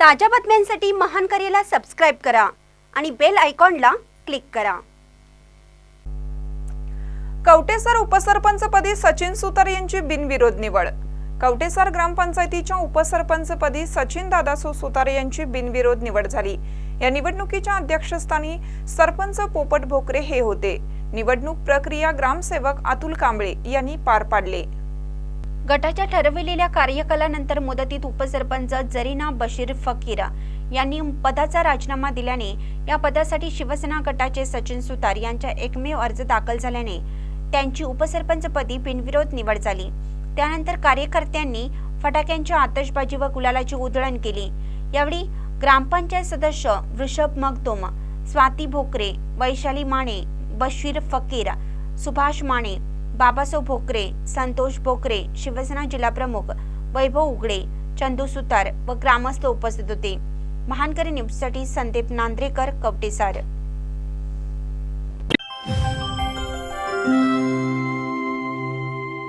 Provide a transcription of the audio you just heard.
ताज्या बातम्यांसाठी महान करेला सबस्क्राईब करा आणि बेल आयकॉनला क्लिक करा. कवटेसर उपसरपंचपदी सचिन सुतार यांची बिनविरोध निवड. कवटेसर ग्रामपंचायतीच्या उपसरपंचपदी सचिन दादासो सुतार यांची बिनविरोध निवड झाली. या निवडणुकीच्या अध्यक्षस्थानी सरपंच पोपट भोकरे हे होते. निवडणूक प्रक्रिया ग्रामसेवक अतुल कांबळे यांनी पार पाडले. गटाच्या ठरविलेल्या कार्यकालानंतर मुदतीत उपसरपंच जरीना बशीर फकीर यांनी पदाचा राजीनामा दिल्याने या पदासाठी शिवसेना गटाचे सचिन सुतार यांच्या एकमेव अर्ज दाखल झाल्याने त्यांची उपसरपंचपदी बिनविरोध निवड झाली. त्यानंतर कार्यकर्त्यांनी फटाक्यांच्या आतषबाजी व गुलालाची उधळण केली. यावेळी ग्रामपंचायत सदस्य वृषभ मगदोम स्वाती भोकरे वैशाली माने बशीर फकीर सुभाष माने बाबासाहेब भोकरे संतोष भोकरे शिवसेना जिल्हाप्रमुख वैभव उगडे चंदू सुतार व ग्रामस्थ उपस्थित होते. महानकरी न्यूजसाठी संदीप नांद्रेकर कवटेसार